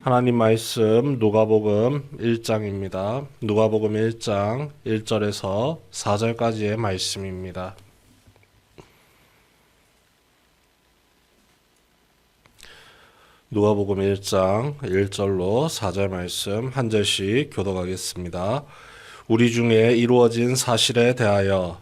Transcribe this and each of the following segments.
하나님 말씀 누가복음 1장입니다. 누가복음 1장 1절에서 4절까지의 말씀입니다. 누가복음 1장 1절로 4절 말씀 한 절씩 교독하겠습니다. 우리 중에 이루어진 사실에 대하여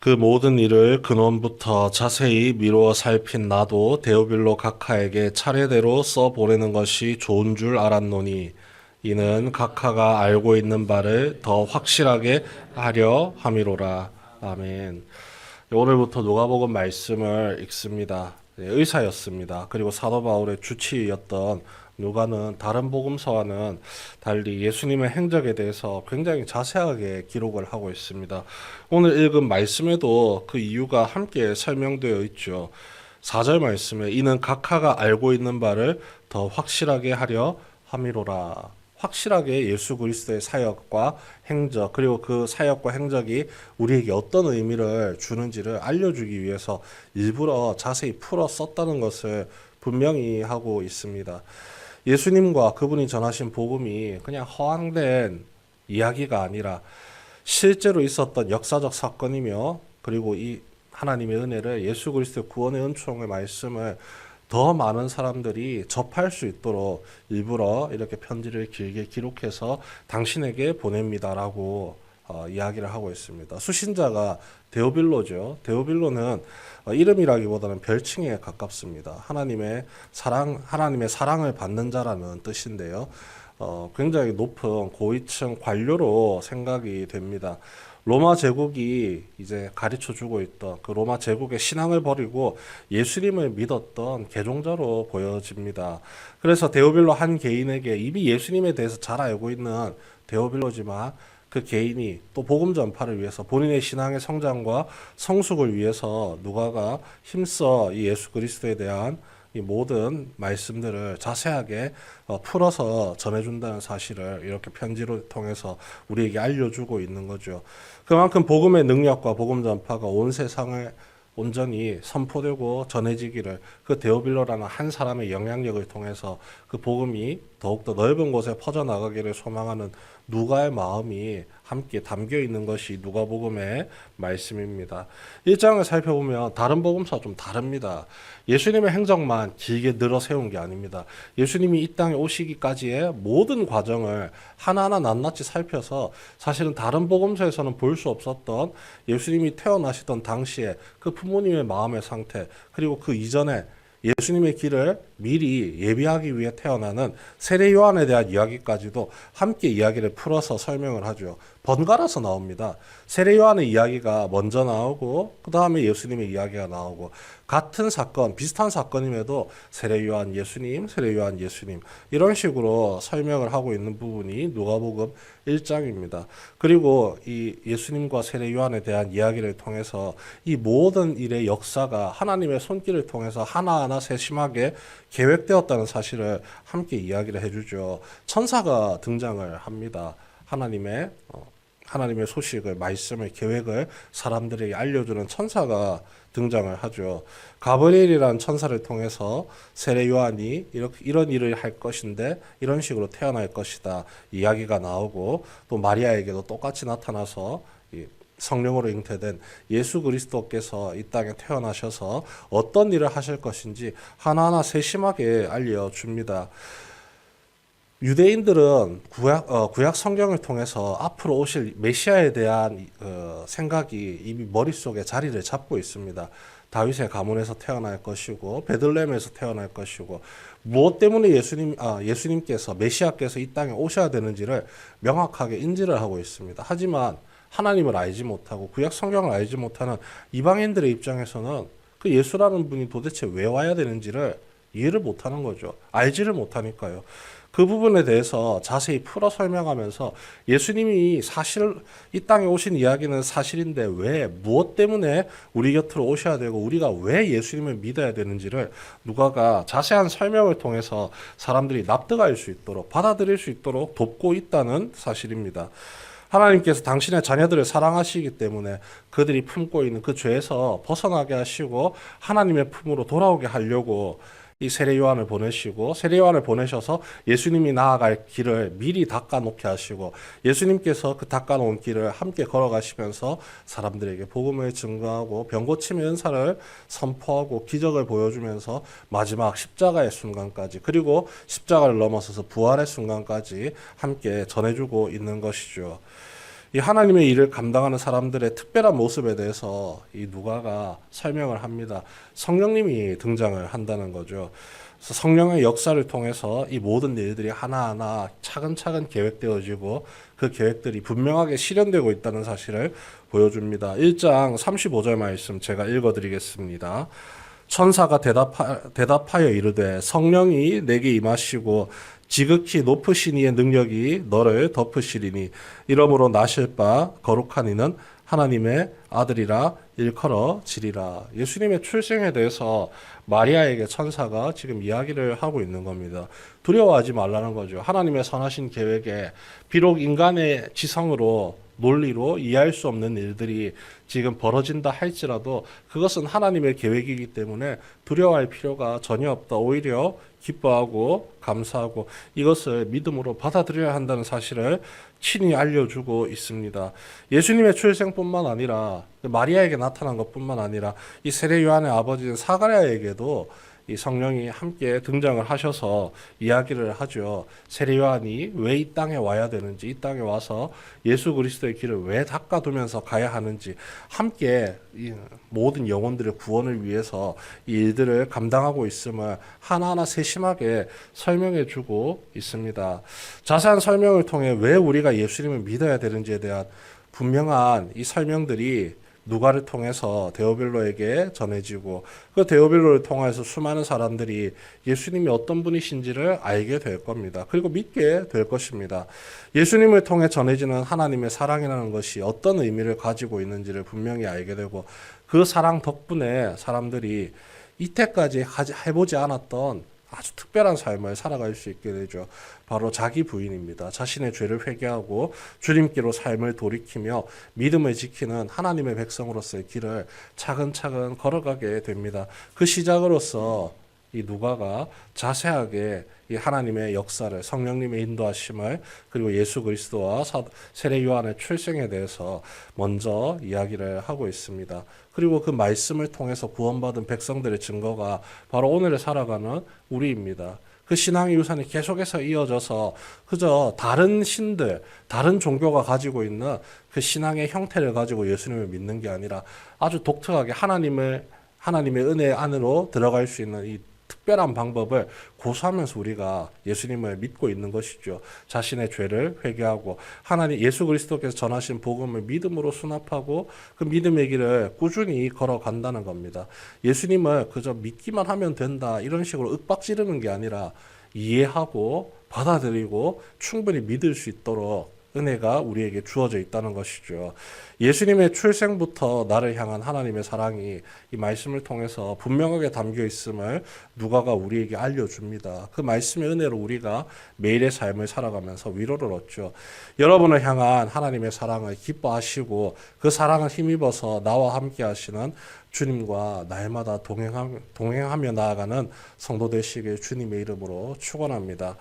그 모든 일을 근원부터 자세히 미루어 살핀 나도 데오빌로 각하에게 차례대로 써 보내는 것이 좋은 줄 알았노니 이는 각하가 알고 있는 바를 더 확실하게 하려 함이로라. 아멘. 오늘부터 누가복음 말씀을 읽습니다. 네, 의사였습니다. 그리고 사도 바울의 주치의였던 누가는 다른 복음서와는 달리 예수님의 행적에 대해서 굉장히 자세하게 기록을 하고 있습니다. 오늘 읽은 말씀에도 그 이유가 함께 설명되어 있죠. 4절 말씀에 이는 각하가 알고 있는 바를 더 확실하게 하려 함이로라. 확실하게 예수 그리스도의 사역과 행적 그리고 그 사역과 행적이 우리에게 어떤 의미를 주는지를 알려주기 위해서 일부러 자세히 풀어 썼다는 것을 분명히 하고 있습니다. 예수님과 그분이 전하신 복음이 그냥 허황된 이야기가 아니라 실제로 있었던 역사적 사건이며 그리고 이 하나님의 은혜를 예수 그리스도의 구원의 은총의 말씀을 더 많은 사람들이 접할 수 있도록 일부러 이렇게 편지를 길게 기록해서 당신에게 보냅니다라고 어, 이야기를 하고 있습니다. 수신자가 데오빌로죠. 데오빌로는 어, 이름이라기보다는 별칭에 가깝습니다. 하나님의 사랑, 하나님의 사랑을 받는 자라는 뜻인데요. 어, 굉장히 높은 고위층 관료로 생각이 됩니다. 로마 제국이 이제 가르쳐 주고 있던 그 로마 제국의 신앙을 버리고 예수님을 믿었던 개종자로 보여집니다. 그래서 데오빌로 한 개인에게 이미 예수님에 대해서 잘 알고 있는 데오빌로지만 그 개인이 또 복음 전파를 위해서 본인의 신앙의 성장과 성숙을 위해서 누가가 힘써 이 예수 그리스도에 대한 이 모든 말씀들을 자세하게 어, 풀어서 전해준다는 사실을 이렇게 편지로 통해서 우리에게 알려주고 있는 거죠. 그만큼 복음의 능력과 복음 전파가 온 세상을 온전히 선포되고 전해지기를 그 데오빌로라는 한 사람의 영향력을 통해서 그 복음이 더욱더 넓은 곳에 퍼져나가기를 소망하는 누가의 마음이 함께 담겨 있는 것이 누가복음의 말씀입니다. 1장을 살펴보면 다른 복음서와 좀 다릅니다. 예수님의 행적만 길게 늘어 세운 게 아닙니다. 예수님이 이 땅에 오시기까지의 모든 과정을 하나하나 낱낱이 살펴서 사실은 다른 복음서에서는 볼 수 없었던 예수님이 태어나시던 당시에 그 부모님의 마음의 상태 그리고 그 이전에 예수님의 길을 미리 예비하기 위해 태어나는 세례 요한에 대한 이야기까지도 함께 이야기를 풀어서 설명을 하죠. 번갈아서 나옵니다. 세례 요한의 이야기가 먼저 나오고 그 다음에 예수님의 이야기가 나오고 같은 사건, 비슷한 사건임에도 세례 요한 예수님, 세례 요한 예수님 이런 식으로 설명을 하고 있는 부분이 누가복음 1장입니다. 그리고 이 예수님과 세례 요한에 대한 이야기를 통해서 이 모든 일의 역사가 하나님의 손길을 통해서 하나하나 세심하게 계획되었다는 사실을 함께 이야기를 해주죠. 천사가 등장을 합니다. 하나님의 어, 하나님의 소식을 말씀을 계획을 사람들에게 알려주는 천사가 등장을 하죠. 가브리엘이라는 천사를 통해서 세례 요한이 이렇게 이런 일을 할 것인데 이런 식으로 태어날 것이다 이야기가 나오고 또 마리아에게도 똑같이 나타나서 이 성령으로 잉태된 예수 그리스도께서 이 땅에 태어나셔서 어떤 일을 하실 것인지 하나하나 세심하게 알려줍니다. 유대인들은 구약, 어, 구약 성경을 통해서 앞으로 오실 메시아에 대한 어, 생각이 이미 머릿속에 자리를 잡고 있습니다. 다윗의 가문에서 태어날 것이고 베들레헴에서 태어날 것이고 무엇 때문에 예수님 아, 예수님께서 메시아께서 이 땅에 오셔야 되는지를 명확하게 인지를 하고 있습니다. 하지만 하나님을 알지 못하고 구약 성경을 알지 못하는 이방인들의 입장에서는 그 예수라는 분이 도대체 왜 와야 되는지를 이해를 못하는 거죠. 알지를 못하니까요. 그 부분에 대해서 자세히 풀어 설명하면서 예수님이 사실 이 땅에 오신 이야기는 사실인데 왜 무엇 때문에 우리 곁으로 오셔야 되고 우리가 왜 예수님을 믿어야 되는지를 누가가 자세한 설명을 통해서 사람들이 납득할 수 있도록 받아들일 수 있도록 돕고 있다는 사실입니다. 하나님께서 당신의 자녀들을 사랑하시기 때문에 그들이 품고 있는 그 죄에서 벗어나게 하시고 하나님의 품으로 돌아오게 하려고 이 세례 요한을 보내시고 세례 요한을 보내셔서 예수님이 나아갈 길을 미리 닦아 놓게 하시고 예수님께서 그 닦아 놓은 길을 함께 걸어가시면서 사람들에게 복음을 증거하고 병 고침의 은사를 선포하고 기적을 보여주면서 마지막 십자가의 순간까지 그리고 십자가를 넘어서서 부활의 순간까지 함께 전해주고 있는 것이죠. 이 하나님의 일을 감당하는 사람들의 특별한 모습에 대해서 이 누가가 설명을 합니다. 성령님이 등장을 한다는 거죠. 성령의 역사를 통해서 이 모든 일들이 하나하나 차근차근 계획되어지고 그 계획들이 분명하게 실현되고 있다는 사실을 보여줍니다. 1장 35절 말씀 제가 읽어드리겠습니다. 천사가 대답하, 대답하여 이르되 성령이 내게 임하시고 지극히 높으신 이의 능력이 너를 덮으시리니 이러므로 나실 바 거룩한 이는 하나님의 아들이라 일컬어지리라. 예수님의 출생에 대해서 마리아에게 천사가 지금 이야기를 하고 있는 겁니다. 두려워하지 말라는 거죠. 하나님의 선하신 계획에 비록 인간의 지성으로 논리로 이해할 수 없는 일들이 지금 벌어진다 할지라도 그것은 하나님의 계획이기 때문에 두려워할 필요가 전혀 없다. 오히려 기뻐하고 감사하고 이것을 믿음으로 받아들여야 한다는 사실을 친히 알려주고 있습니다. 예수님의 출생뿐만 아니라 마리아에게 나타난 것뿐만 아니라 이 세례 요한의 아버지인 사가랴에게도 이 성령이 함께 등장을 하셔서 이야기를 하죠. 세례 요한이 왜 이 땅에 와야 되는지, 이 땅에 와서 예수 그리스도의 길을 왜 닦아두면서 가야 하는지, 함께 이 모든 영혼들의 구원을 위해서 이 일들을 감당하고 있음을 하나하나 세심하게 설명해주고 있습니다. 자세한 설명을 통해 왜 우리가 예수님을 믿어야 되는지에 대한 분명한 이 설명들이 누가를 통해서 데오빌로에게 전해지고 그 데오빌로를 통해서 수많은 사람들이 예수님이 어떤 분이신지를 알게 될 겁니다. 그리고 믿게 될 것입니다. 예수님을 통해 전해지는 하나님의 사랑이라는 것이 어떤 의미를 가지고 있는지를 분명히 알게 되고 그 사랑 덕분에 사람들이 이때까지 해보지 않았던 아주 특별한 삶을 살아갈 수 있게 되죠. 바로 자기 부인입니다. 자신의 죄를 회개하고 주님께로 삶을 돌이키며 믿음을 지키는 하나님의 백성으로서의 길을 차근차근 걸어가게 됩니다. 그 시작으로서 이 누가가 자세하게 이 하나님의 역사를 성령님의 인도하심을 그리고 예수 그리스도와 사- 세례 요한의 출생에 대해서 먼저 이야기를 하고 있습니다. 그리고 그 말씀을 통해서 구원받은 백성들의 증거가 바로 오늘을 살아가는 우리입니다. 그 신앙의 유산이 계속해서 이어져서 그저 다른 신들, 다른 종교가 가지고 있는 그 신앙의 형태를 가지고 예수님을 믿는 게 아니라 아주 독특하게 하나님을 하나님의 은혜 안으로 들어갈 수 있는 이 특별한 방법을 고수하면서 우리가 예수님을 믿고 있는 것이죠. 자신의 죄를 회개하고 하나님 예수 그리스도께서 전하신 복음을 믿음으로 수납하고 그 믿음의 길을 꾸준히 걸어간다는 겁니다. 예수님을 그저 믿기만 하면 된다 이런 식으로 윽박지르는 게 아니라 이해하고 받아들이고 충분히 믿을 수 있도록 은혜가 우리에게 주어져 있다는 것이죠. 예수님의 출생부터 나를 향한 하나님의 사랑이 이 말씀을 통해서 분명하게 담겨 있음을 누가가 우리에게 알려줍니다. 그 말씀의 은혜로 우리가 매일의 삶을 살아가면서 위로를 얻죠. 여러분을 향한 하나님의 사랑을 기뻐하시고 그 사랑을 힘입어서 나와 함께 하시는 주님과 날마다 동행하, 동행하며 나아가는 성도 되시길 주님의 이름으로 축원합니다.